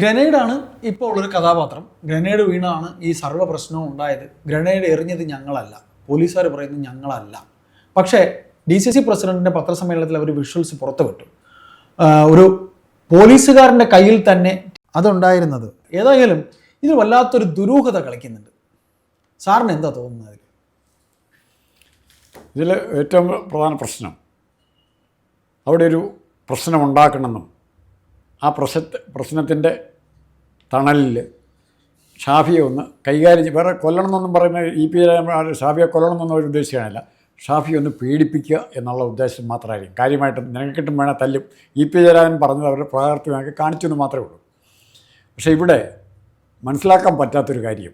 ഗ്രനേഡാണ് ഇപ്പോൾ ഉള്ളൊരു കഥാപാത്രം. ഗ്രനേഡ് വീണാണ് ഈ സർവ പ്രശ്നവും ഉണ്ടായത്. ഗ്രനേഡ് എറിഞ്ഞത് ഞങ്ങളല്ല. പോലീസുകാർ പറയുന്നത് ഞങ്ങളല്ല. പക്ഷേ ഡി സി സി പ്രസിഡന്റിന്റെ പത്രസമ്മേളനത്തിൽ അവർ വിഷ്വൽസ് പുറത്തുവിട്ടു. ഒരു പോലീസുകാരന്റെ കയ്യിൽ തന്നെ അതുണ്ടായിരുന്നത്. ഏതായാലും ഇത് വല്ലാത്തൊരു ദുരൂഹത കളിക്കുന്നുണ്ട്. സാറിന് എന്താ തോന്നുന്നത്? ഇതിൽ ഏറ്റവും പ്രധാന പ്രശ്നം അവിടെ ഒരു പ്രശ്നം ഉണ്ടാക്കണമെന്നും ആ പ്രശ് പ്രശ്നത്തിന്റെ തണലിൽ ഷാഫിയെ ഒന്ന് കൈകാര്യം വേറെ കൊല്ലണം എന്നൊന്നും പറയുന്ന ഇ പി ഷാഫിയെ കൊല്ലണം എന്നൊന്നും ഒരു ഉദ്ദേശിക്കാനല്ല. ഷാഫിയെ ഒന്ന് പീഡിപ്പിക്കുക എന്നുള്ള ഉദ്ദേശം മാത്രമായിരിക്കും. കാര്യമായിട്ട് നിനക്കിട്ടും വേണേൽ തല്ലും. ഇ പി ജയരാജൻ പറഞ്ഞത് അവരുടെ പ്രാവർത്തികമാക്കി കാണിച്ചു എന്ന് മാത്രമേ ഉള്ളൂ. പക്ഷേ ഇവിടെ മനസ്സിലാക്കാൻ പറ്റാത്തൊരു കാര്യം.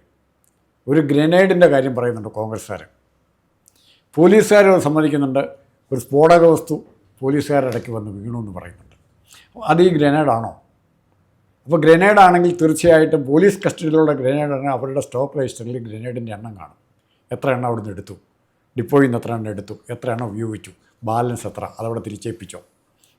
ഒരു ഗ്രനേഡിന്റെ കാര്യം പറയുന്നുണ്ട് കോൺഗ്രസ്സുകാർ പോലീസുകാർ സമ്മതിക്കുന്നുണ്ട്. ഒരു സ്ഫോടക വസ്തു പോലീസുകാരുടെ ഇടയ്ക്ക് വന്ന് വീണു എന്ന് പറയുന്നുണ്ട്. അത് ഈ ഗ്രനേഡാണോ? അപ്പോൾ ഗ്രനേഡ് ആണെങ്കിൽ തീർച്ചയായിട്ടും പോലീസ് കസ്റ്റഡിയിലുള്ള ഗ്രനേഡ് ആണെങ്കിൽ അവരുടെ സ്റ്റോക്ക് രജിസ്റ്ററിൽ ഗ്രനേഡിന്റെ എണ്ണം കാണും. എത്ര എണ്ണം അവിടുന്ന് എടുത്തു? ഡിപ്പോയിൽ നിന്ന് എത്ര എണ്ണം എടുത്തു? എത്ര എണ്ണം ഉപയോഗിച്ചു? ബാലൻസ് എത്ര? അതവിടെ തിരിച്ചേൽപ്പിച്ചോ?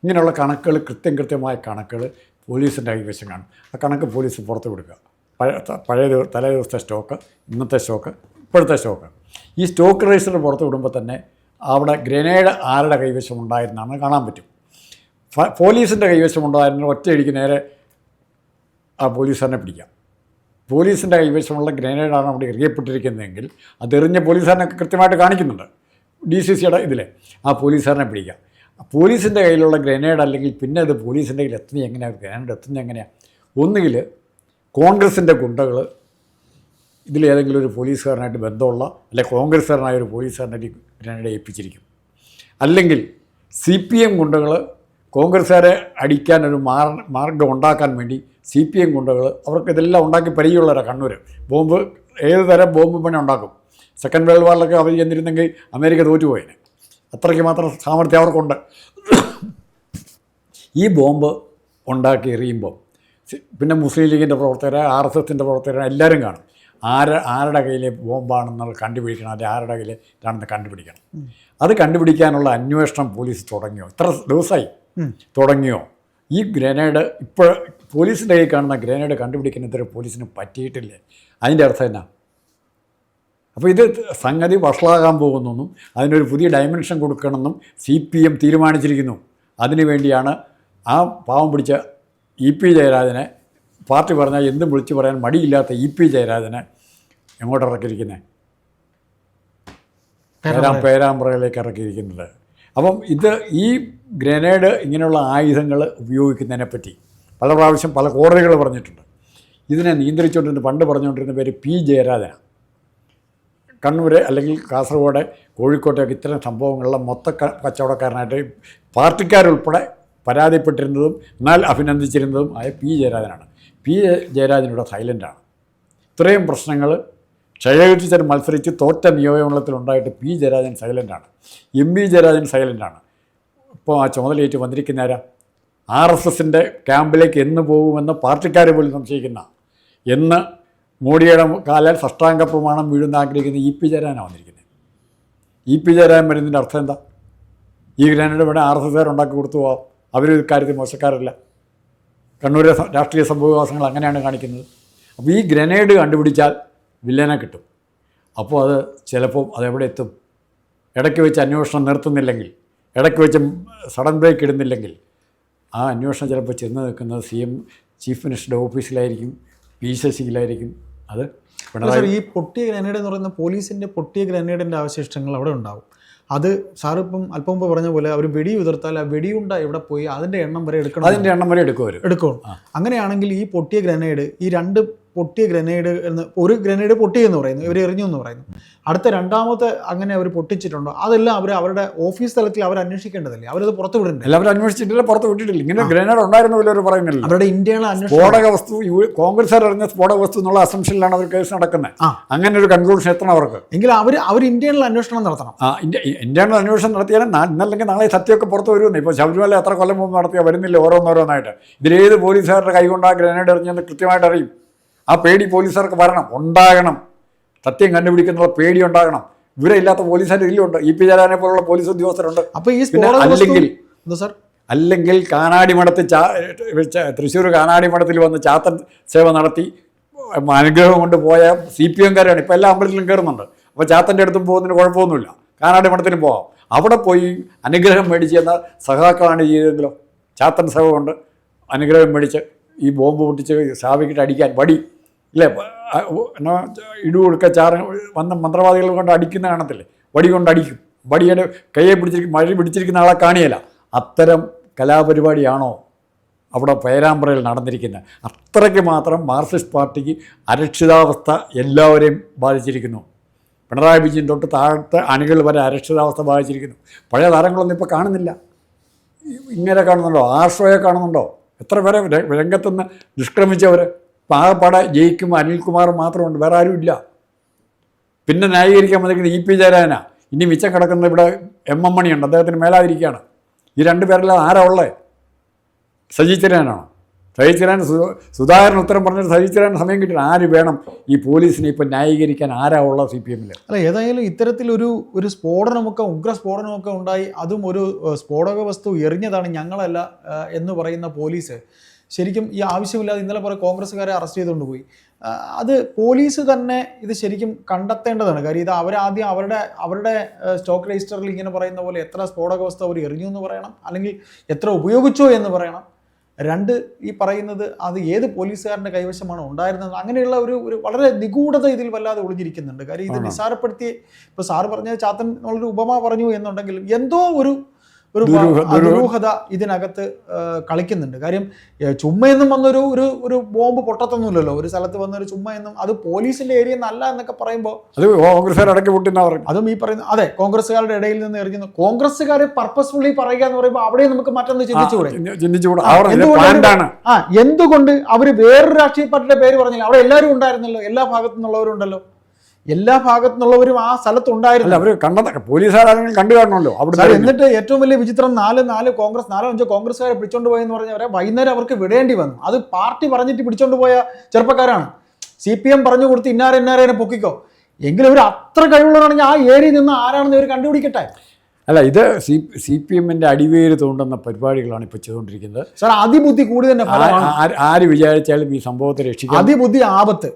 ഇങ്ങനെയുള്ള കണക്കുകൾ കൃത്യം കൃത്യമായ കണക്കുകൾ പോലീസിന്റെ കൈവശം കാണും. ആ കണക്ക് പോലീസ് പുറത്ത് കൊടുക്കുക പഴയ പഴയ തലേ ദിവസത്തെ സ്റ്റോക്ക് ഇന്നത്തെ സ്റ്റോക്ക് ഇപ്പോഴത്തെ സ്റ്റോക്ക്. ഈ സ്റ്റോക്ക് രജിസ്റ്റർ പുറത്ത് വിടുമ്പോൾ തന്നെ അവിടെ ഗ്രനേഡ് ആരുടെ കൈവശം ഉണ്ടായിരുന്നാണ് കാണാൻ പറ്റും. പോലീസിന്റെ കൈവശം ഉണ്ടായിരുന്ന ഒറ്റയടിക്ക് നേരെ ആ പോലീസുകാരനെ പിടിക്കാം. പോലീസിന്റെ കൈവശമുള്ള ഗ്രനേഡാണ് അവിടെ എറിയപ്പെട്ടിരിക്കുന്നതെങ്കിൽ അതെറിഞ്ഞ പോലീസുകാരനെ കൃത്യമായിട്ട് കാണിക്കുന്നുണ്ട്. ഡി സി സിയുടെ ഇതിൽ ആ പോലീസുകാരനെ പിടിക്കാം. പോലീസിന്റെ കയ്യിലുള്ള ഗ്രനേഡ് അല്ലെങ്കിൽ പിന്നെ അത് പോലീസിന്റെ കയ്യിൽ എത്തുന്നത് എങ്ങനെയാണ് ഗ്രനേഡ് എത്തുന്നത് എങ്ങനെയാണ് ഒന്നുകിൽ കോൺഗ്രസിന്റെ ഗുണ്ടകൾ ഇതിലേതെങ്കിലും ഒരു പോലീസുകാരനായിട്ട് ബന്ധമുള്ള അല്ലെ കോൺഗ്രസ്സുകാരനായ ഒരു പോലീസുകാരനായിട്ട് ഗ്രനേഡ് ഏൽപ്പിച്ചിരിക്കും. അല്ലെങ്കിൽ സി പി എം ഗുണ്ടകൾ കോൺഗ്രസ്സുകാരെ അടിക്കാൻ ഒരു മാർ മാർഗം ഉണ്ടാക്കാൻ വേണ്ടി സി പി എം ഗുണ്ടകൾ അവർക്ക് ഇതെല്ലാം ഉണ്ടാക്കി പരിചയമുള്ളവരാണ് കണ്ണൂർ ബോംബ് ഏത് തരം ബോംബ് പണി ഉണ്ടാക്കും? സെക്കൻഡ് വേൾഡ് വാറിലൊക്കെ അവർ ചെന്നിരുന്നെങ്കിൽ അമേരിക്ക തോറ്റുപോയേനെ. അത്രയ്ക്ക് മാത്രം സാമർഥ്യം അവർക്കുണ്ട്. ഈ ബോംബ് ഉണ്ടാക്കി എറിയുമ്പോൾ പിന്നെ മുസ്ലിം ലീഗിന്റെ പ്രവർത്തകർ ആർ എസ് എസിന്റെ പ്രവർത്തകർ എല്ലാവരും കാണും. ആര് ആരുടെ കയ്യിലെ ബോംബാണെന്ന് കണ്ടുപിടിക്കണം അല്ലെങ്കിൽ ആരുടെ കയ്യിൽ ഇതാണെന്ന് കണ്ടുപിടിക്കണം. അത് കണ്ടുപിടിക്കാനുള്ള അന്വേഷണം പോലീസ് തുടങ്ങിയോ? ഇത്ര ദിവസമായി. തുടങ്ങിയോ? ഈ ഗ്രനേഡ് ഇപ്പോൾ പോലീസിന്റെ കയ്യിൽ കാണുന്ന ഗ്രനേഡ് കണ്ടുപിടിക്കാൻ ഇതുവരെ പോലീസിന് പറ്റിയിട്ടില്ലേ? അതിന്റെ അർത്ഥം എന്നാ? അപ്പോൾ ഇത് സംഗതി വഷളാകാൻ പോകുന്നെന്നും അതിനൊരു പുതിയ ഡയമെൻഷൻ കൊടുക്കണമെന്നും സി പി എം തീരുമാനിച്ചിരിക്കുന്നു അതിനുവേണ്ടിയാണ് ആ പാവം പിടിച്ച ഇ പി ജയരാജനെ പാർട്ടി പറഞ്ഞാൽ എന്തും വിളിച്ചു പറയാൻ മടിയില്ലാത്ത ഇ പി ജയരാജനെ എങ്ങോട്ട് ഇറക്കിയിരിക്കുന്നത്? പേരാം പേരാമ്പ്രയിലേക്ക് ഇറക്കിയിരിക്കുന്നത്. അപ്പം ഇത് ഈ ഗ്രനേഡ് ഇങ്ങനെയുള്ള ആയുധങ്ങൾ ഉപയോഗിക്കുന്നതിനെ പറ്റി പല പ്രാവശ്യം പല കോടതികൾ പറഞ്ഞിട്ടുണ്ട്. ഇതിനെ നിയന്ത്രിച്ചുകൊണ്ടിരുന്ന പണ്ട് പറഞ്ഞുകൊണ്ടിരുന്ന പേര് പി ജയരാജന. കണ്ണൂർ അല്ലെങ്കിൽ കാസർഗോഡ് കോഴിക്കോട്ടൊക്കെ ഇത്തരം സംഭവങ്ങളിലെ മൊത്ത കച്ചവടക്കാരനായിട്ട് പാർട്ടിക്കാരുൾപ്പെടെ പരാതിപ്പെട്ടിരുന്നതും എന്നാൽ അഭിനന്ദിച്ചിരുന്നതും ആയ പി ജയരാജനാണ്. പി ജയരാജനിവിടെ സൈലന്റാണ്. ഇത്രയും പ്രശ്നങ്ങൾ ക്ഷയകൃഷിച്ചർ മത്സരിച്ച് തോറ്റ നിയോഗമണ്ഡലത്തിലുണ്ടായിട്ട് പി ജയരാജൻ സൈലന്റാണ്. എം വി ജയരാജൻ സൈലന്റാണ്. ഇപ്പോൾ ആ ചുമതലയേറ്റ് വന്നിരിക്കുന്ന ആരാ? ആർ എസ് എസിന്റെ ക്യാമ്പിലേക്ക് എന്ന് പോകുമെന്ന് പാർട്ടിക്കാർ പോലും സംശയിക്കുന്ന എന്ന് മോഡിയുടെ കാലാൽ സഷ്ടാംഗ പ്രമാണം വീഴുന്ന ആഗ്രഹിക്കുന്ന ഇ പി ജയരാജനാണ് വന്നിരിക്കുന്നത്. ഇ പി ജയരാജൻ വരുന്നതിന്റെ അർത്ഥം എന്താ? ഈ ഗ്രാനേഡ് വേണേൽ ആർ എസ് എസ്കാർ ഉണ്ടാക്കി കൊടുത്തു പോവാം. അവർ ഇക്കാര്യത്തിൽ മോശക്കാരല്ല. കണ്ണൂരിലെ രാഷ്ട്രീയ സംഭവവികാസങ്ങൾ അങ്ങനെയാണ് കാണിക്കുന്നത്. അപ്പോൾ ഈ ഗ്രനേഡ് കണ്ടുപിടിച്ചാൽ വില്ലനെ കിട്ടും. അപ്പോൾ അത് ചിലപ്പോൾ അതെവിടെ എത്തും? ഇടയ്ക്ക് വെച്ച് അന്വേഷണം നിർത്തുന്നില്ലെങ്കിൽ ഇടയ്ക്ക് വെച്ച് സഡൻ ബ്രേക്ക് ഇടുന്നില്ലെങ്കിൽ ആ അന്വേഷണം ചിലപ്പോൾ ചെന്ന് നിൽക്കുന്നത് സി എം ചീഫ് മിനിസ്റ്ററുടെ ഓഫീസിലായിരിക്കും പി ശശിയിലായിരിക്കും അത് പിണറായി ഈ പൊട്ടിയ ഗ്രനേഡ് എന്ന് പറയുന്ന പോലീസിന്റെ പൊട്ടിയ ഗ്രനേഡിന്റെ അവശിഷ്ടങ്ങൾ അവിടെ ഉണ്ടാവും. അത് സാർ ഇപ്പം അല്പം മുമ്പ് പറഞ്ഞ പോലെ അവർ വെടി ഉതിർത്താൽ ആ വെടിയുണ്ട എവിടെ പോയി അതിന്റെ എണ്ണം വരെ എടുക്കണം. അതിന്റെ എണ്ണം വരെ എടുക്കും. എടുക്കും അങ്ങനെയാണെങ്കിൽ ഈ പൊട്ടിയ ഗ്രനേഡ് ഈ രണ്ട് പൊട്ടിയ ഗ്രനേഡ് എന്ന് ഒരു ഗ്രനേഡ് പൊട്ടിയെന്ന് പറയുന്നു ഇവർ എറിഞ്ഞു എന്ന് പറയുന്നു. അടുത്ത രണ്ടാമത്തെ അങ്ങനെ അവർ പൊട്ടിച്ചിട്ടുണ്ടോ? അതെല്ലാം അവർ അവരുടെ ഓഫീസ് തലത്തിൽ അവർ അന്വേഷിക്കേണ്ടതല്ലേ? അവരത് പുറത്തു വിടണ്ടേ? എല്ലാവരും അന്വേഷിച്ചിട്ടില്ല പുറത്ത് വിട്ടിട്ടില്ല. ഇങ്ങനെ ഗ്രനേഡ് ഉണ്ടായിരുന്നു അവർ പറയുന്നില്ല അവരുടെ ഇന്ത്യ സ്ഫോടക വസ്തു കോൺഗ്രസ് അറിഞ്ഞ സ്ഫോടക വസ്തു എന്നുള്ള അസംഷനിലാണ് അവർ കേസ് നടക്കുന്നത്. അങ്ങനെ ഒരു കൺക്ലൂഷൻ എത്തണം അവർക്ക്. എങ്കിൽ അവർ അവർ ഇന്ത്യയിൽ അന്വേഷണം നടത്തണം. ആ ഇന്ത്യ ഇന്ത്യയുടെ അന്വേഷണം നടത്തിയാൽ ഇന്നല്ലെങ്കിൽ നാളെ സത്യമൊക്കെ പുറത്ത് വരുമെന്ന്. ഇപ്പോൾ ശബരിമല എത്ര കൊല്ലം മുമ്പ് നടത്തിയാൽ വരുന്നില്ല ഓരോന്നോരോന്നായിട്ട്. ഇതിലേത് പോലീസുകാരുടെ കൈകൊണ്ട് ആ ഗ്രനേഡ് എറിഞ്ഞെന്ന് കൃത്യമായിട്ട് അറിയും. ആ പേടി പോലീസുകാർക്ക് വരണം ഉണ്ടാകണം. സത്യം കണ്ടുപിടിക്കുന്നുള്ള പേടി ഉണ്ടാകണം. ഇവരെ ഇല്ലാത്ത പോലീസുകാർ ഇതിലുണ്ട് ഇ പി ജലാനെ പോലുള്ള പോലീസ് ഉദ്യോഗസ്ഥരുണ്ട്. അപ്പോൾ ഈ അല്ലെങ്കിൽ സാർ? അല്ലെങ്കിൽ കാനാടി മഠത്തിൽ ചാ തൃശ്ശൂർ കാനാടി മഠത്തിൽ വന്ന് ചാത്തൻ സേവ നടത്തി അനുഗ്രഹം കൊണ്ട് പോയ സി പി എംകാരാണ്. ഇപ്പോൾ എല്ലാ അമ്പലത്തിലും കയറുന്നുണ്ട് അപ്പോൾ ചാത്തന്റെ അടുത്തും പോകുന്നതിന് കുഴപ്പമൊന്നുമില്ല. കാനാടി മഠത്തിന് പോകാം അവിടെ പോയി അനുഗ്രഹം മേടിച്ച് എന്ന സഹാക്കളാണ് ചെയ്തതെങ്കിലോ ചാത്തൻ സഭ കൊണ്ട് അനുഗ്രഹം മേടിച്ച് ഈ ബോംബ് പൊട്ടിച്ച് സ്ഥാപിക്കിട്ട് അടിക്കാൻ വടി. ഇല്ലേ? എന്നാ ഇടുകൊടുക്ക ചാറ് വന്ന മന്ത്രവാദികൾ കൊണ്ട് അടിക്കുന്ന കാണത്തില്ലേ? വടി കൊണ്ട് അടിക്കും. വടിയുടെ കയ്യെ പിടിച്ചിരിക്കും മഴ പിടിച്ചിരിക്കുന്ന ആളെ കാണിയല്ല. അത്തരം കലാപരിപാടിയാണോ അവിടെ പേരാമ്പ്രയിൽ നടന്നിരിക്കുന്നത് അത്രയ്ക്ക് മാത്രം മാർക്സിസ്റ്റ് പാർട്ടിക്ക് അരക്ഷിതാവസ്ഥ എല്ലാവരെയും ബാധിച്ചിരിക്കുന്നു. പിണറായി വിജയൻ തൊട്ട് താഴത്തെ അണികൾ വരെ അരക്ഷിതാവസ്ഥ ബാധിച്ചിരിക്കുന്നു. പഴയ താരങ്ങളൊന്നും ഇപ്പോൾ കാണുന്നില്ല. ഇങ്ങനെ കാണുന്നുണ്ടോ? ആർഷോയെ കാണുന്നുണ്ടോ? എത്ര പേരെ രംഗത്തുനിന്ന് നിഷ്ക്രമിച്ചവർ പാകപ്പാടെ ജയിക്കും അനിൽകുമാർ മാത്രമുണ്ട് വേറെ ആരുമില്ല പിന്നെ ന്യായീകരിക്കാൻ വന്നിരിക്കുന്നത് ഇ പി ജയരാജന. ഇനി മിച്ചം കിടക്കുന്നത് ഇവിടെ എം എം മണിയുണ്ട് അദ്ദേഹത്തിന് മേലാതിരിക്കുകയാണ്. ഈ രണ്ട് പേരെല്ലാം ആരാ ഉള്ളത് സജി ചെറിയാനാണോ? സജി ചെറിയാൻ സു- സുധാകരൻ ഉത്തരം പറഞ്ഞിട്ട് സഹിച്ചിരാൻ സമയം കിട്ടില്ല. ആര് വേണം ഈ പോലീസിനെ ഇപ്പം ന്യായീകരിക്കാൻ? ആരാ ഉള്ള സി പി എമ്മിൽ അല്ല ഏതായാലും ഇത്തരത്തിലൊരു ഒരു സ്ഫോടനമൊക്കെ ഉഗ്ര സ്ഫോടനമൊക്കെ ഉണ്ടായി. അതും ഒരു സ്ഫോടക വസ്തു എറിഞ്ഞതാണ് ഞങ്ങളല്ല എന്ന് പറയുന്ന പോലീസ്. ശരിക്കും ഈ ആവശ്യമില്ലാതെ ഇന്നലെ പോലെ കോൺഗ്രസ്സുകാരെ അറസ്റ്റ് ചെയ്തുകൊണ്ട് പോയി. അത് പോലീസ് തന്നെ ഇത് ശരിക്കും കണ്ടെത്തേണ്ടതാണ്. കാര്യം ഇത് അവരാദ്യം അവരുടെ അവരുടെ സ്റ്റോക്ക് രജിസ്റ്ററിൽ ഇങ്ങനെ പറയുന്ന പോലെ എത്ര സ്ഫോടക വസ്തു അവർ എറിഞ്ഞു എന്ന് പറയണം. അല്ലെങ്കിൽ എത്ര ഉപയോഗിച്ചോ എന്ന് പറയണം. രണ്ട് ഈ പറയുന്നത് അത് ഏത് പോലീസുകാരന്റെ കൈവശമാണ് ഉണ്ടായിരുന്നത്? അങ്ങനെയുള്ള ഒരു ഒരു വളരെ നിഗൂഢത ഇതിൽ വല്ലാതെ ഒളിഞ്ഞിരിക്കുന്നുണ്ട്. കാര്യം ഇത് നിസ്സാരപ്പെടുത്തി നിസാരപ്പെടുത്തി ഇപ്പോൾ സാറ് പറഞ്ഞ ചാത്തൻ എന്നുള്ളൊരു ഉപമ പറഞ്ഞു എന്നുണ്ടെങ്കിലും എന്തോ ഒരു ഒരു ദുരൂഹത ഇതിനകത്ത് കളിക്കുന്നുണ്ട്. കാര്യം ചുമ്മയെന്നും വന്നൊരു ഒരു ഒരു ബോംബ് പൊട്ടത്തൊന്നുമില്ലല്ലോ. ഒരു സ്ഥലത്ത് വന്നൊരു ചുമ്മയെന്നും അത് പോലീസിന്റെ ഏരിയ എന്നല്ല എന്നൊക്കെ പറയുമ്പോൾ അത് കോൺഗ്രസ്സുകാർ ഇടയ്ക്ക് പൊട്ടിന്നാ പറഞ്ഞു അതും ഈ പറയുന്ന അതെ കോൺഗ്രസ്സുകാരുടെ ഇടയിൽ നിന്ന് എറിഞ്ഞു കോൺഗ്രസ്സുകാരെ പർപ്പസ്ഫുള്ളി പറയുക എന്ന് പറയുമ്പോൾ അവിടെ നമുക്ക് മറ്റൊന്ന് ചിന്തിച്ചുകൂടെ ആ എന്തുകൊണ്ട് അവർ വേറൊരു രാഷ്ട്രീയ പാർട്ടിയുടെ പേര് പറഞ്ഞില്ല? അവിടെ എല്ലാവരും ഉണ്ടായിരുന്നല്ലോ. എല്ലാ ഭാഗത്തു നിന്നുള്ളവരുണ്ടല്ലോ എല്ലാ ഭാഗത്തു നിന്നുള്ളവരും ആ സ്ഥലത്തുണ്ടായിരുന്നു. അവർ കണ്ടതൊക്കെ പോലീസുകാരാണെങ്കിൽ കണ്ടു കാണണമല്ലോ. അവിടെ എന്നിട്ട് ഏറ്റവും വലിയ വിചിത്രം നാല് നാല് കോൺഗ്രസ് നാലോ അഞ്ചോ കോൺഗ്രസ്സുകാരെ പിടിച്ചോണ്ട് പോയെന്ന് പറഞ്ഞവരെ വൈകുന്നേരം അവർക്ക് വിടേണ്ടി വന്നു. അത് പാർട്ടി പറഞ്ഞിട്ട് പിടിച്ചോണ്ട് പോയ ചെറുപ്പക്കാരാണ്. സി പി എം പറഞ്ഞു കൊടുത്ത് ഇന്നാരെ ഇന്നാരെ പൊക്കിക്കോ. എങ്കിലും ഇവർ അത്ര കഴിവുള്ളവരാണെങ്കിൽ ആ ഏരിയയിൽ നിന്ന് ആരാണെന്ന് ഇവർ കണ്ടുപിടിക്കട്ടെ? അല്ല ഇത് സി സി പി എമ്മിന്റെ അടിവേര് തോണ്ടുന്ന പരിപാടികളാണ് ഇപ്പോൾ ചെയ്തുകൊണ്ടിരിക്കുന്നത്. സാർ അതിബുദ്ധി കൂടി തന്നെ ആര് വിചാരിച്ചാലും ഈ സംഭവത്തെ രക്ഷിക്കാൻ അതിബുദ്ധി ആപത്ത്.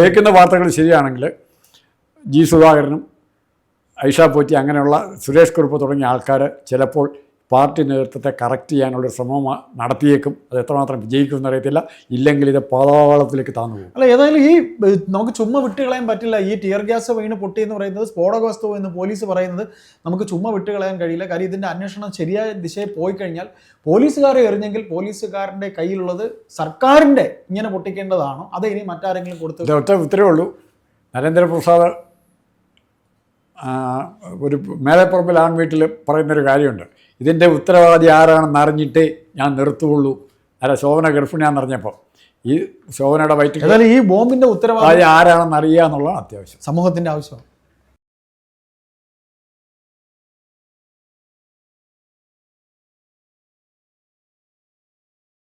കേൾക്കുന്ന വാർത്തകൾ ശരിയാണെങ്കിൽ ജി സുധാകരനും ഐഷ പോറ്റി അങ്ങനെയുള്ള സുരേഷ് കുറുപ്പ് തുടങ്ങിയ ആൾക്കാർ ചിലപ്പോൾ പാർട്ടി നേതൃത്വത്തെ കറക്റ്റ് ചെയ്യാനുള്ള ശ്രമം നടത്തിയേക്കും. അത് എത്രമാത്രം വിജയിക്കുമെന്ന് അറിയത്തില്ല. ഇല്ലെങ്കിൽ ഇത് പാതാളത്തിലേക്ക് താന്നു പോകും. അല്ല ഏതായാലും ഈ നമുക്ക് ചുമ്മാ വിട്ടുകളയാൻ പറ്റില്ല. ഈ ടിയർ ഗ്യാസ് വീണ് പൊട്ടി എന്ന് പറയുന്നത് സ്ഫോടക വസ്തു എന്ന് പോലീസ് പറയുന്നത് നമുക്ക് ചുമ്മാ വിട്ടുകളയാൻ കഴിയില്ല. കാര്യം ഇതിന്റെ അന്വേഷണം ശരിയായ ദിശയിൽ പോയി കഴിഞ്ഞാൽ പോലീസുകാരെ എറിഞ്ഞെങ്കിൽ പോലീസുകാരന്റെ കയ്യിലുള്ളത് സർക്കാരിന്റെ ഇങ്ങനെ പൊട്ടിക്കേണ്ടതാണോ? അത് ഇനി മറ്റാരെങ്കിലും കൊടുത്ത് ഒറ്റ ഉത്തരവേ ഉള്ളൂ. നരേന്ദ്രപ്രസാദ് ഒരു മേലെപ്പുറമ്പിൽ ആൺവീട്ടിൽ പറയുന്നൊരു കാര്യമുണ്ട്. ഇതിന്റെ ഉത്തരവാദി ആരാണെന്ന് അറിഞ്ഞിട്ടേ ഞാൻ നിർത്തുകയുള്ളൂ അല്ല ശോഭന ഗർഭിണിയാന്ന് അറിഞ്ഞപ്പോൾ ഈ ശോഭനയുടെ വയറ്റിൽ ഈ ബോംബിന്റെ ഉത്തരവാദി ആരാണെന്ന് അറിയുക എന്നുള്ളതാണ് അത്യാവശ്യം. സമൂഹത്തിന്റെ ആവശ്യമാണ്.